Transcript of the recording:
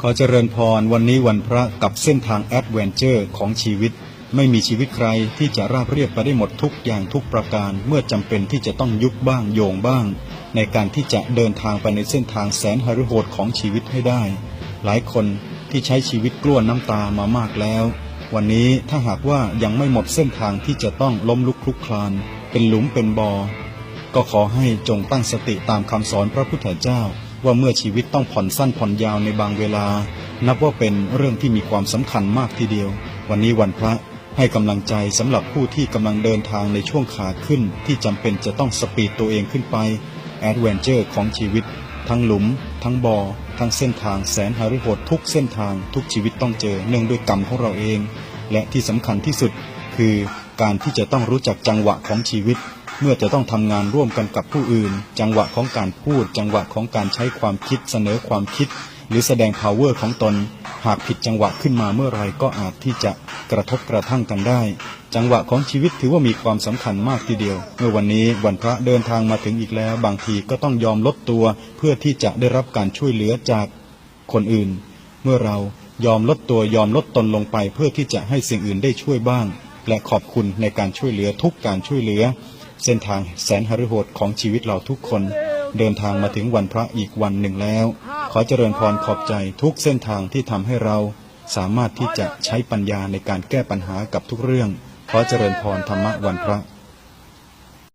ขอเจริญพรวันนี้วันพระกับเส้นทางแอดเวนเจอร์ของชีวิต ไม่มีชีวิตใครที่จะราบเรียบไปได้หมดทุกอย่างทุกประการ เมื่อจำเป็นที่จะต้องยุบบ้างโยงบ้าง ในการที่จะเดินทางไปในเส้นทางแสนหฤโหดของชีวิตให้ได้ หลายคนที่ใช้ชีวิตกลั้วน้ำตามามากแล้ว วันนี้ถ้าหากว่ายังไม่หมดเส้นทางที่จะต้องล้มลุกคลุกคลาน เป็นหลุมเป็นบอ่อก็ขอให้จงตั้งสติตามคำสอนพระพุทธเจ้า ว่าเมื่อชีวิตต้องผ่อนสั้นผ่อนยาวในบางเวลา นับว่าเป็นเรื่องที่มีความสำคัญมากทีเดียว วันนี้วันพระให้กำลังใจสำหรับผู้ที่กำลังเดินทางในช่วงขาขึ้น ที่จำเป็นจะต้องสปีดตัวเองขึ้นไปแอดเวนเจอร์ของชีวิต ทั้งหลุม ทั้งบอ่อทั้งเส้นทางแสนหฤโหดทุกเส้นทางทุกชีวิตต้องเจอเนื่องด้วยกรรมของเราเอง และที่สำคัญที่สุดคือการที่จะต้องรู้จักจังหวะของชีวิต เมื่อจะต้องทำงานร่วมกันกับผู้อื่น จังหวะของการพูด จังหวะของการใช้ความคิดเสนอความคิด หรือแสดง power ของตน หากผิดจังหวะขึ้นมาเมื่อไรก็อาจที่จะกระทบกระทั่งกันได้ จังหวะของชีวิตถือว่ามีความสำคัญมากทีเดียว เมื่อวันนี้วันพระเดินทางมาถึงอีกแล้ว บางทีก็ต้องยอมลดตัว เพื่อที่จะได้รับการช่วยเหลือจากคนอื่น เมื่อเรายอมลดตัวยอมลดตนลงไปเพื่อที่จะให้สิ่งอื่นได้ช่วยบ้าง และขอบคุณในการช่วยเหลือทุกการช่วยเหลือ เส้นทางแสนหฤโหดของชีวิตเราทุกคน เดินทางมาถึงวันพระอีกวันหนึ่งแล้ว ขอเจริญพรขอบใจทุกเส้นทางที่ทำให้เรา สามารถที่จะใช้ปัญญาในการแก้ปัญหากับทุกเรื่อง ขอเจริญพรธรรมะวันพระ